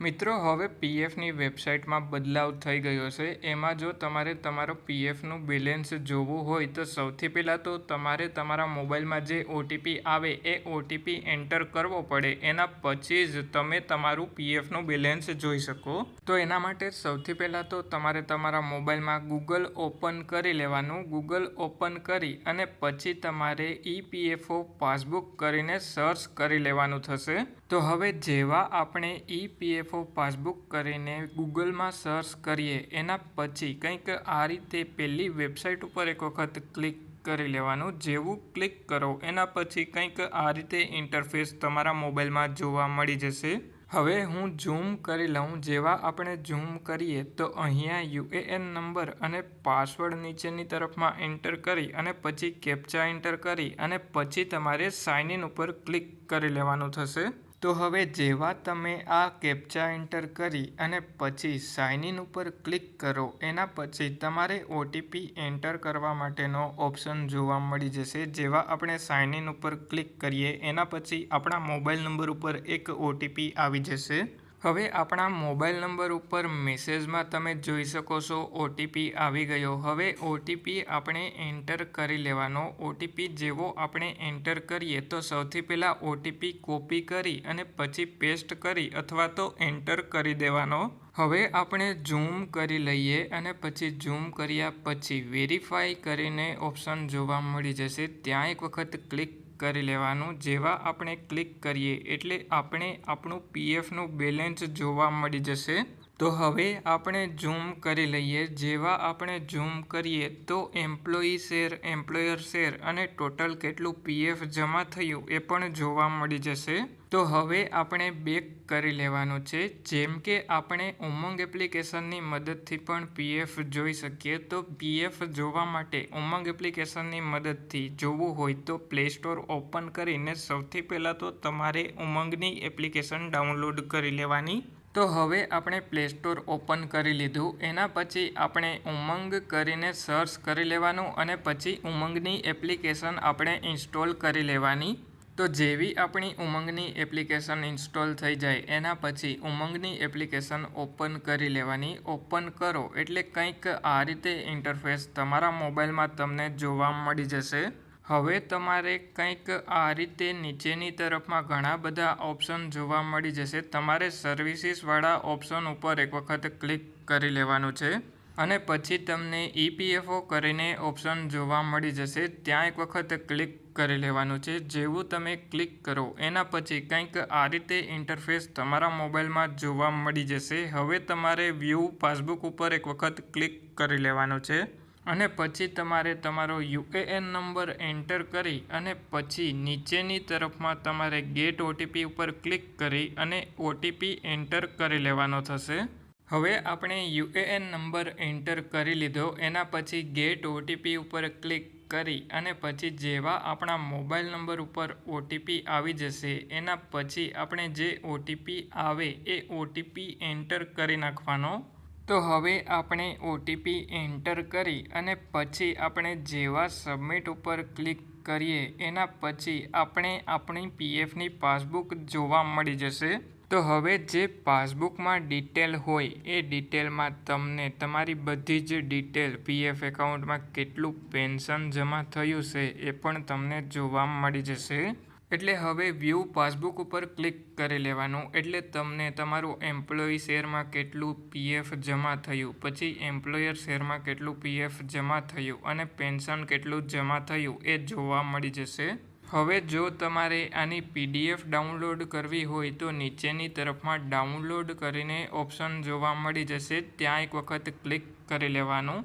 મિત્રો, હવે પીએફની વેબસાઇટમાં બદલાવ થઈ ગયો છે. એમાં જો તમારે તમારો પીએફનું બેલેન્સ જોવું હોય તો સૌથી પહેલાં તો તમારે તમારા મોબાઈલમાં જે ઓટીપી આવે એ ઓટીપી એન્ટર કરવો પડે. એના પછી જ તમે તમારું પીએફનું બેલેન્સ જોઈ શકો. તો એના માટે સૌથી પહેલાં તો તમારે તમારા મોબાઈલમાં ગૂગલ ઓપન કરી લેવાનું. ગૂગલ ઓપન કરી અને પછી તમારે ઈપીએફઓ પાસબુક કરીને સર્ચ કરી લેવાનું થશે. તો હવે જેવા આપણે ઈપીએફઓ પાસબુક કરીને ગૂગલમાં સર્ચ કરીએ. એના પછી કંઈક આ રીતે પહેલી વેબસાઇટ ઉપર એક વખત ક્લિક કરી લેવાનું. જેવું ક્લિક કરો, એના પછી કંઈક આ રીતે ઇન્ટરફેસ તમારા મોબાઈલમાં જોવા મળી જશે. હવે હું ઝૂમ કરી લઉં. જેવા આપણે ઝૂમ કરીએ તો અહીંયા યુએએન નંબર અને પાસવર્ડ નીચેની તરફમાં એન્ટર કરી અને પછી કેપ્ચા એન્ટર કરી અને પછી તમારે સાઇન ઇન ઉપર ક્લિક કરી લેવાનું થશે. તો હવે જેવા તમે આ કેપ્ચા એન્ટર કરી અને પછી સાઇન ઇન ઉપર ક્લિક કરો, એના પછી તમારે ઓટીપી એન્ટર કરવા માટેનો ઓપ્શન જોવા મળી જશે. જેવા આપણે સાઇન ઇન ઉપર ક્લિક કરીએ, એના પછી આપણા મોબાઈલ નંબર ઉપર એક ઓટીપી આવી જશે. હવે આપણા મોબાઈલ નંબર ઉપર મેસેજમાં તમે જોઈ શકો છો ઓટીપી આવી ગયો. હવે ઓટીપી આપણે એન્ટર કરી લેવાનો. ઓટીપી જેવો આપણે એન્ટર કરીએ તો સૌથી પહેલાં ઓટીપી કોપી કરી અને પછી પેસ્ટ કરી અથવા તો એન્ટર કરી દેવાનો. હવે આપણે ઝૂમ કરી લઈએ અને પછી ઝૂમ કર્યા પછી વેરીફાઈ કરીને ઓપ્શન જોવા મળી જશે. ત્યાં એક વખત ક્લિક કરી લેવાનું જેવા આપણે ક્લિક કરીએ એટલે આપણે આપણું પીએફનું બેલેન્સ જોવા મળી જશે. તો હવે આપણે ઝૂમ કરી લઈએ. જેવા આપણે ઝૂમ કરીએ તો એમ્પ્લોયી શેર એમ્પ્લોયર શેર અને ટોટલ કેટલું પીએફ જમા થયું એ પણ જોવા મળી જશે. તો હવે આપણે બેક કરી લેવાનું છે. જેમ કે આપણે ઉમંગ એપ્લિકેશનની મદદથી પણ પીએફ જોઈ શકીએ. તો પીએફ જોવા માટે ઉમંગ એપ્લિકેશનની મદદથી જોવું હોય તો પ્લે સ્ટોર ઓપન કરીને સૌથી પહેલાં તો તમારે ઉમંગની એપ્લિકેશન ડાઉનલોડ કરી લેવાની. તો હવે આપણે પ્લે સ્ટોર ઓપન કરી લીધું. એના પછી આપણે ઉમંગ કરીને સર્ચ કરી લેવાનું અને પછી ઉમંગની એપ્લિકેશન આપણે ઇન્સ્ટોલ કરી લેવાની. તો જેવી આપણી ઉમંગની એપ્લિકેશન ઇન્સ્ટોલ થઈ જાય, એના પછી ઉમંગની એપ્લિકેશન ઓપન કરી લેવાની. ઓપન કરો એટલે કંઈક આ રીતે ઇન્ટરફેસ તમારા મોબાઈલમાં તમને જોવા મળી જશે. હવે તમારે કંઈક આ રીતે નીચેની તરફમાં ઘણા બધા ઓપ્શન જોવા મળી જશે. તમારે સર્વિસીસવાળા ઓપ્શન ઉપર એક વખત ક્લિક કરી લેવાનું છે અને પછી તમને ઈપીએફઓ કરીને ઓપ્શન જોવા મળી જશે. ત્યાં એક વખત ક્લિક કરી લેવાનું છે. જેવું તમે ક્લિક કરો, એના પછી કંઈક આ રીતે ઇન્ટરફેસ તમારા મોબાઈલમાં જોવા મળી જશે. હવે તમારે વ્યૂ પાસબુક ઉપર એક વખત ક્લિક કરી લેવાનું છે. અને પછી તમારે તમારો યુએએન નંબર એન્ટર કરી અને પછી નીચેની તરફમાં તમારે ગેટ ઓટીપી ઉપર ક્લિક કરી અને ઓટીપી એન્ટર કરી લેવાનો થશે. હવે આપણે યુએએન નંબર એન્ટર કરી લીધો, એના પછી ગેટ ઓટીપી ઉપર ક્લિક કરી અને પછી જેવા આપણા મોબાઈલ નંબર ઉપર ઓટીપી આવી જશે, એના પછી આપણે જે ઓટીપી આવે એ ઓટીપી એન્ટર કરી નાખવાનો તો હવે આપણે ઓટીપી એન્ટર કરી અને પછી આપણે જેવા સબમિટ ઉપર ક્લિક કરીએ, એના પછી આપણે આપણી પીએફની પાસબુક જોવા મળી જશે. તો હવે જે પાસબુકમાં ડિટેલ હોય, એ ડિટેલમાં તમને તમારી બધી જ ડિટેલ પીએફ એકાઉન્ટમાં કેટલું પેન્શન જમા થયું છે, એ પણ તમને જોવા મળી જશે. એટલે હવે વ્યૂ પાસબુક ઉપર ક્લિક કરી લેવાનું. એટલે તમને તમારું એમ્પ્લોયી શેરમાં કેટલું પીએફ જમા થયું, પછી એમ્પ્લોયર શેરમાં કેટલું પીએફ જમા થયું અને પેન્શન કેટલું જમા થયું એ જોવા મળી જશે. હવે જો તમારે આની પીડીએફ ડાઉનલોડ કરવી હોય તો નીચેની તરફમાં ડાઉનલોડ કરીને ઓપ્શન જોવા મળી જશે. ત્યાં એક વખત ક્લિક કરી લેવાનું.